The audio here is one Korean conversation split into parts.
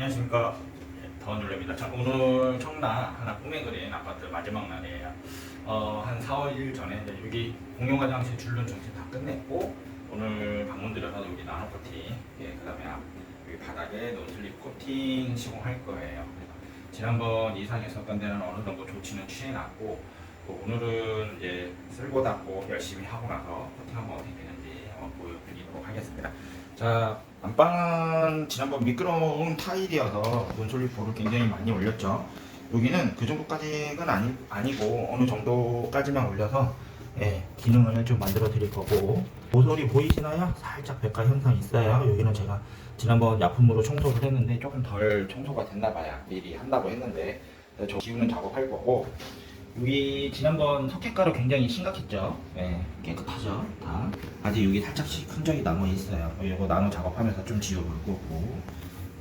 안녕하십니까 예, 더원줄레입니다. 자 오늘 청라 하나 꿈에 그린 아파트 마지막 날이에요. 어, 한 4, 5일 전에 이제 여기 공용화장실 줄눈 정신 다 끝냈고 오늘 방문 드려서 여기 나노 코팅, 예, 그 다음에 앞, 여기 바닥에 논슬립 코팅 시공할 거예요. 지난번 이상 했었던 데는 어느 정도 조치는 취해놨고 또 오늘은 이제 쓸고 닦고 열심히 하고 나서 코팅 한번 어떻게 되는지 보여드리도록 하겠습니다. 자 안방은 지난번 미끄러운 타일이어서 논솔리포를 굉장히 많이 올렸죠. 여기는 그 정도까지는 아니, 아니고 어느 정도까지만 올려서 예, 기능을 좀 만들어 드릴 거고 모서리 보이시나요? 살짝 백화 현상 있어요. 여기는 제가 지난번 약품으로 청소를 했는데 조금 덜 청소가 됐나 봐요. 미리 한다고 했는데 저 지우는 작업할 거고 여기 지난번 석회가루 굉장히 심각했죠. 예, 깨끗하죠. 다. 아직 여기 살짝씩 흔적이 남아 있어요. 이거 나노 작업하면서 좀 지워볼 거고.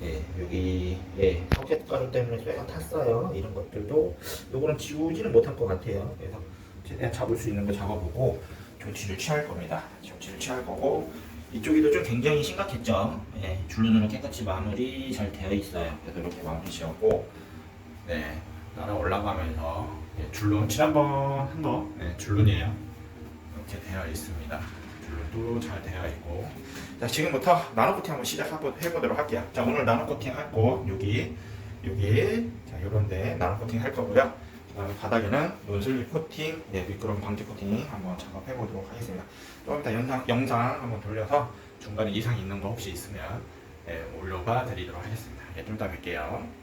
예, 여기 예, 석회가루 때문에 쇠가 탔어요. 이런 것들도 요거는 지우지는 못할 것 같아요. 그래서 최대한 잡을 수 있는 거 잡아보고 조치를 취할 겁니다. 조치를 취할 거고 이쪽에도 좀 굉장히 심각했죠. 예, 줄눈으로 깨끗이 마무리 잘 되어 있어요. 그래서 이렇게 마무리 지었고, 네, 따라 올라가면서 예, 줄눈 지난번 한 거, 네, 줄눈이에요. 이렇게 되어 있습니다. 줄눈도 잘 되어 있고. 자, 지금부터 나노 코팅 한번 시작해보도록 할게요. 자, 오늘 나노 코팅 할 거, 여기, 여기, 자, 요런데 나노 코팅 할 거고요. 그다음에 바닥에는 논슬립 코팅, 네, 미끄럼 방지 코팅 한번 작업해 보도록 하겠습니다. 좀 이따 영상, 영상 한번 돌려서 중간에 이상 있는 거 혹시 있으면 네, 올려봐 드리도록 하겠습니다. 예, 좀 이따 뵐게요.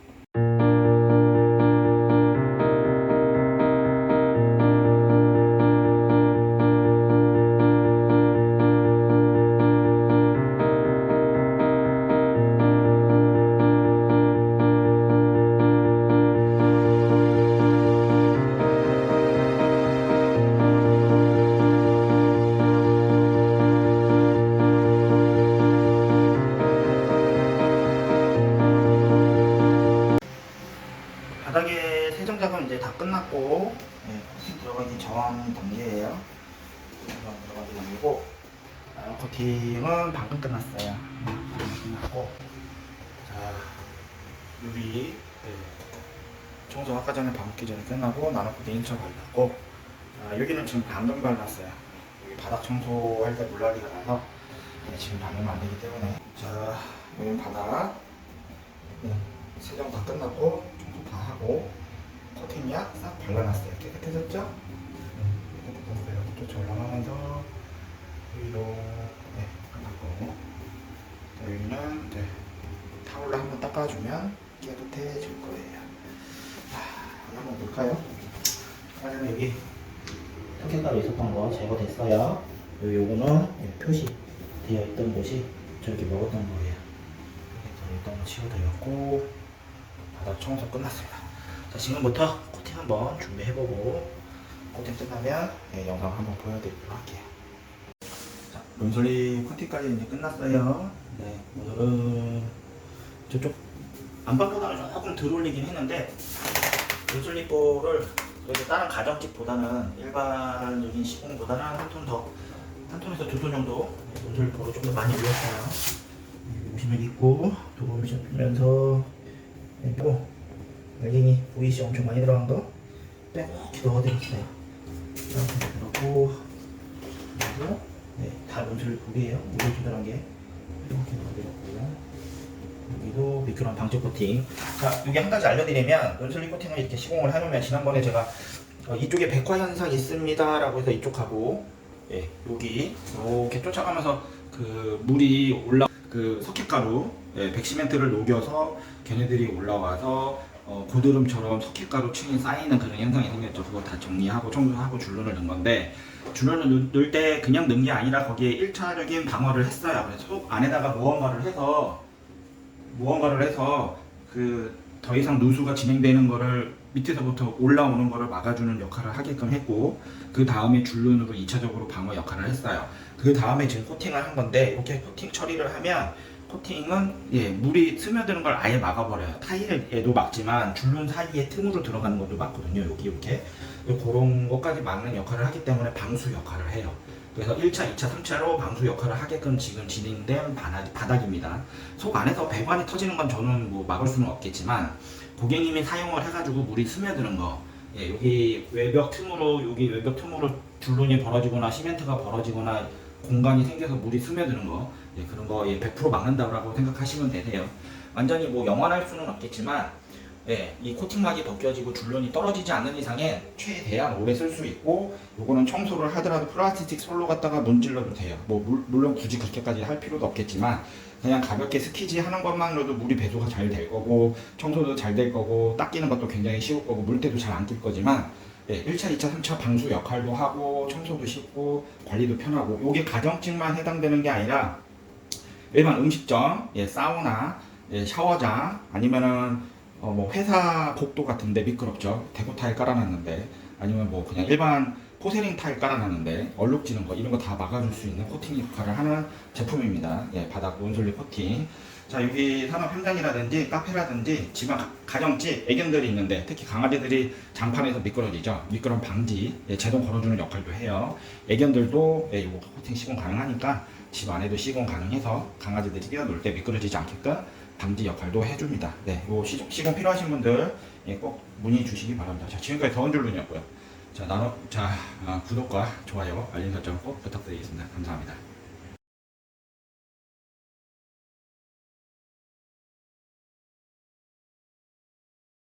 세정 작업 이제 다 끝났고 네, 들어가기 저항 단계예요. 저항 들어가기 단계고 아, 코팅은 방금 끝났어요. 음, 방금 끝났고 자 유리 네, 청소 아까 전에 밤기 전에 끝나고 나노 코팅 1차 발랐고 자, 여기는 지금 방금 발랐어요. 여기 바닥 청소할 때 물난리가 나서 네, 지금 방금 안 되기 때문에 자 여기 바닥 네, 세정 다 끝났고 청소 다 하고 코팅약 싹 발라놨어요. 깨끗해졌죠? 네, 깨끗해졌어요. 쫓아 올라가면서 위로 네, 끝났고 자, 여기는 네, 타올로 한번 닦아주면 깨끗해질 거예요. 자, 한번 볼까요? 전에 여기 석회가루 있었던 거 제거됐어요. 요, 요거는 예, 표시 되어 있던 곳이 저렇게 먹었던 거예요. 일단 치워드렸고 바닥 청소 끝났습니다. 자 지금부터 코팅 한번 준비해보고 코팅 끝나면 예, 영상 한번 보여드리도록 할게요. 자 론솔리 코팅까지 이제 끝났어요. 네 오늘은 저쪽 안방보다는 조금 덜 올리긴 했는데 론솔리 볼을 그래도 다른 가정집보다는 일반적인 시공보다는 한 톤 더, 한 톤에서 두 톤 정도 론솔리 볼을 좀 더 많이 올렸어요. 보시면 있고 도움이 잡히면서 그리고 알갱이 보이시 엄청 많이 들어간 거 빼곡히 넣어드렸어요 이렇게 넣고 그리고 네다 논술 고리에요. 물에 조절한 게 이렇게 넣어드렸고 여기도 미끄럼 방지 코팅. 자 여기 한 가지 알려드리면 논슬리 코팅을 이렇게 시공을 해놓으면 지난번에 제가 어, 이쪽에 백화 현상 있습니다 라고 해서 이쪽 하고 예, 여기 이렇게 쫓아가면서 그 물이 올라 그 석회가루 예, 백시멘트를 녹여서 걔네들이 올라와서 어, 고드름처럼 석회가루 층이 쌓이는 그런 현상이 생겼죠. 그거 다 정리하고 청소하고 줄눈을 넣은 건데 줄눈을 넣을 때 그냥 넣은 게 아니라 거기에 1차적인 방어를 했어요. 그래서 속 안에다가 무언가를 해서 무언가를 해서 그 더 이상 누수가 진행되는 거를 밑에서부터 올라오는 거를 막아주는 역할을 하게끔 했고 그 다음에 줄눈으로 2차적으로 방어 역할을 했어요. 그 다음에 지금 코팅을 한 건데 이렇게 코팅 처리를 하면 코팅은 예 물이 스며드는 걸 아예 막아버려요. 타일에도 막지만 줄눈 사이에 틈으로 들어가는 것도 막거든요. 여기 이렇게 그런 것까지 막는 역할을 하기 때문에 방수 역할을 해요. 그래서 1차, 2차, 3차로 방수 역할을 하게끔 지금 진행된 바닥, 바닥입니다. 속 안에서 배관이 터지는 건 저는 뭐 막을 수는 없겠지만 고객님이 사용을 해가지고 물이 스며드는 거 예, 여기 외벽 틈으로 여기 외벽 틈으로 줄눈이 벌어지거나 시멘트가 벌어지거나 공간이 생겨서 물이 스며드는 거 예, 그런 거 예, 100% 막는다고 생각하시면 되세요. 완전히 뭐 영원할 수는 없겠지만 예, 이 코팅막이 벗겨지고 줄눈이 떨어지지 않는 이상에 최대한 오래 쓸 수 있고 요거는 청소를 하더라도 플라스틱 솔로 갖다가 문질러도 돼요. 뭐 물, 물론 굳이 그렇게까지 할 필요도 없겠지만 그냥 가볍게 스키지 하는 것만으로도 물이 배수가 잘 될 거고 청소도 잘 될 거고 닦이는 것도 굉장히 쉬울 거고 물때도 잘 안 낄 거지만 예, 1차, 2차, 3차 방수 역할도 하고 청소도 쉽고 관리도 편하고 요게 가정집만 해당되는 게 아니라 일반 음식점, 예, 사우나, 예, 샤워장 아니면은 어, 뭐 회사 복도 같은데 미끄럽죠. 대고 타일 깔아놨는데 아니면 뭐 그냥 일반 포세링 타일 깔아놨는데 얼룩지는 거 이런 거 다 막아줄 수 있는 코팅 역할을 하는 제품입니다. 예, 바닥 온솔리 코팅. 자 여기 산업 현장이라든지 카페라든지 집안 가- 가정집 애견들이 있는데 특히 강아지들이 장판에서 미끄러지죠. 미끄럼 방지 예, 제동 걸어주는 역할도 해요. 애견들도 예, 이거 코팅 시공 가능하니까 집 안에도 시공 가능해서 강아지들이 뛰어놀 때 미끄러지지 않게끔 방지 역할도 해줍니다. 네, 요 시, 시공 필요하신 분들 예, 꼭 문의 주시기 바랍니다. 자, 지금까지 더운 줄눈이었고요. 자, 나눠, 자, 아, 구독과 좋아요, 알림 설정 꼭 부탁드리겠습니다. 감사합니다.